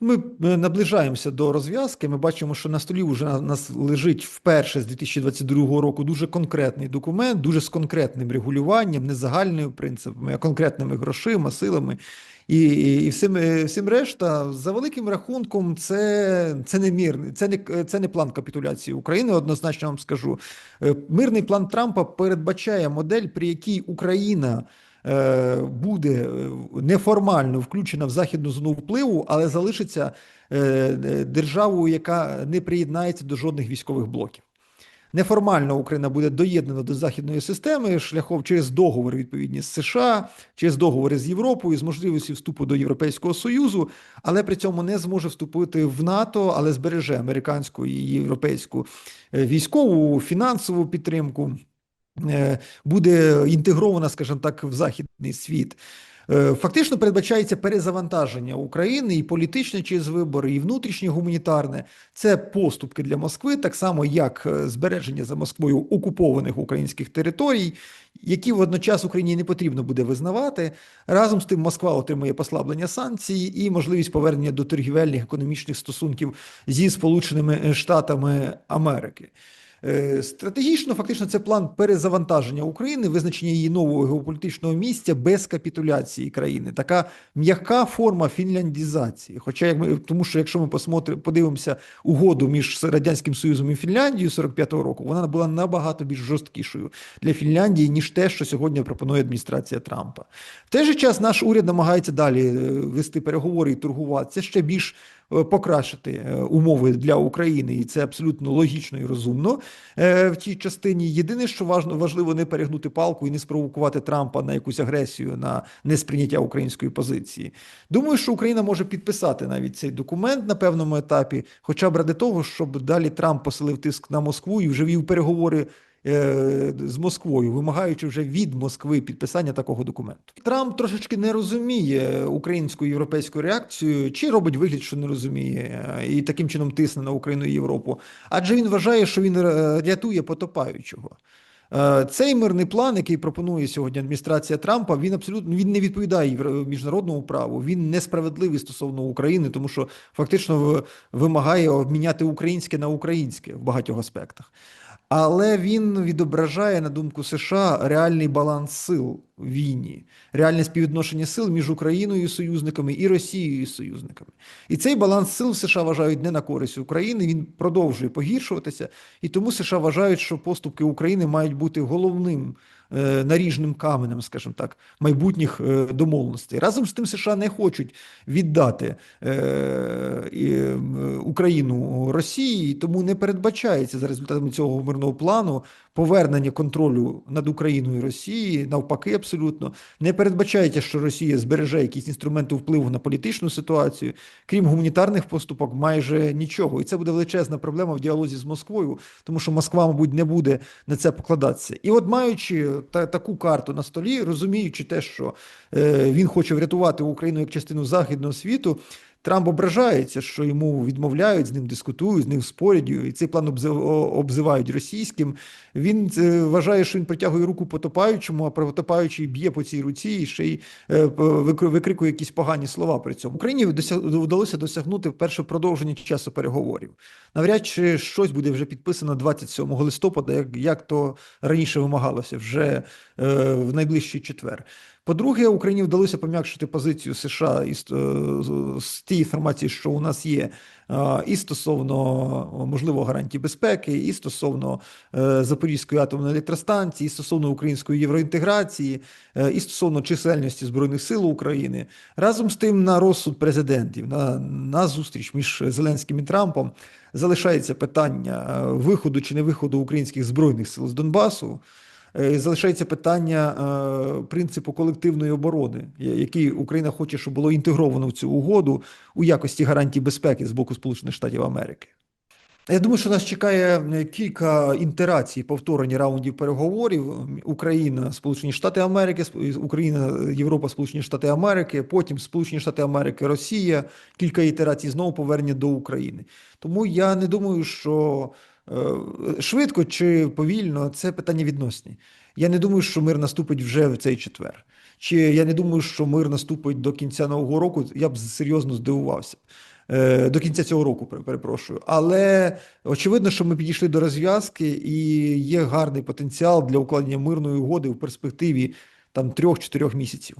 Ми наближаємося до розв'язки. Ми бачимо, що на столі вже на- нас лежить вперше з 2022 року дуже конкретний документ, дуже з конкретним регулюванням, не загальними принципами, а конкретними грошима, силами. І, і, і всім, е, всім решта, за великим рахунком, це, це не мирний, це не, це не план капітуляції України, однозначно вам скажу. Е, Мирний план Трампа передбачає модель, при якій Україна буде е, неформально включена в західну зону впливу, але залишиться е, е, державою, яка не приєднається до жодних військових блоків. Неформально Україна буде доєднана до західної системи шляхом через договори відповідні з США, через договори з Європою, з можливістю вступу до Європейського Союзу, але при цьому не зможе вступити в НАТО, але збереже американську і європейську е, військову фінансову підтримку е, буде інтегрована, скажімо так, в західний світ. Е, Фактично передбачається перезавантаження України і політичне через вибори, і внутрішнє гуманітарне. Це поступки для Москви, так само як е, збереження за Москвою окупованих українських територій, які водночас Україні не потрібно буде визнавати. Разом з тим Москва отримує послаблення санкцій і можливість повернення до торгівельних економічних стосунків зі Сполученими Штатами Америки. Е, Стратегічно, фактично, це план перезавантаження України, визначення її нового геополітичного місця без капітуляції країни. Така м'яка форма фінляндізації. Хоча, як ми, тому що якщо ми посмотри, подивимося угоду між Радянським Союзом і Фінляндією 45-го року, вона була набагато більш жорсткішою для Фінляндії, ніж те, що сьогодні пропонує адміністрація Трампа. В той же час наш уряд намагається далі е, вести переговори і торгуватися ще більш покращити е, умови для України, і це абсолютно логічно і розумно е, в тій частині. Єдине, що важливо не перегнути палку і не спровокувати Трампа на якусь агресію, на несприйняття української позиції. Думаю, що Україна може підписати навіть цей документ на певному етапі, хоча б ради того, щоб далі Трамп посилив тиск на Москву і вже вів переговори е, з Москвою, вимагаючи вже від Москви підписання такого документу. Трамп трошечки не розуміє українську європейську реакцію, чи робить вигляд, що не розуміє, е, і таким чином тисне на Україну і Європу. Адже він вважає, що він е, рятує потопаючого. Е, Цей мирний план, який пропонує сьогодні адміністрація Трампа, він абсолютно він не відповідає міжнародному праву. Він несправедливий стосовно України, тому що фактично вимагає обміняти українське на українське в багатьох аспектах. Але він відображає, на думку США, реальний баланс сил війні, реальне співвідношення сил між Україною і союзниками і Росією і союзниками. І цей баланс сил в США вважають не на користь України. Він продовжує погіршуватися, і тому США вважають, що поступки України мають бути головним е, наріжним каменем, скажімо так, майбутніх е, домовленостей. Разом з тим, США не хочуть віддати е, Україну Росії, тому не передбачається за результатами цього мирного плану повернення контролю над Україною і Росії, навпаки, абсолютно не передбачається, що Росія збереже якісь інструменти впливу на політичну ситуацію, крім гуманітарних поступок, майже нічого. І це буде величезна проблема в діалозі з Москвою, тому що Москва, мабуть, не буде на це покладатися. І от маючи та, таку карту на столі, розуміючи те, що е, він хоче врятувати Україну як частину західного світу. Трамп ображається, що йому відмовляють, з ним дискутують, з ним спорять, і цей план обзи- обзивають російським. Він е, вважає, що він протягує руку потопаючому, а потопаючий б'є по цій руці і ще й е, викрикує якісь погані слова при цьому. Україні вдалося досягнути перше продовження часу переговорів. Навряд чи щось буде вже підписано 27 листопада, як, як то раніше вимагалося, вже е, в найближчий четвер. По-друге, Україні вдалося пом'якшити позицію США із е, з- тієї інформації, що у нас є, е, і стосовно можливо гарантій безпеки, і стосовно е, Запорізької атомної електростанції, і стосовно української євроінтеграції, і стосовно чисельності збройних сил України. Разом з тим, на розсуд президентів, на, на зустріч між Зеленським і Трампом залишається питання виходу чи не виходу українських збройних сил з Донбасу. Е, Залишається питання е, принципу колективної оборони, який Україна хоче, щоб було інтегровано в цю угоду у якості гарантій безпеки з боку Сполучених Штатів Америки. Я думаю, що нас чекає е, кілька інтерацій, повторень раундів переговорів. Україна, Сполучені Штати Америки, Україна, Європа, Сполучені Штати Америки, потім Сполучені Штати Америки, Росія, кілька ітерацій знову повернення до України. Тому я не думаю, що швидко чи повільно це питання відносні. Я не думаю, що мир наступить вже в цей четвер. Чи я не думаю, що мир наступить до кінця нового року. Я б серйозно здивувався. Е, До кінця цього року, пере- перепрошую. Але очевидно, що ми підійшли до розв'язки, і є гарний потенціал для укладення мирної угоди в перспективі там трьох-чотирьох місяців.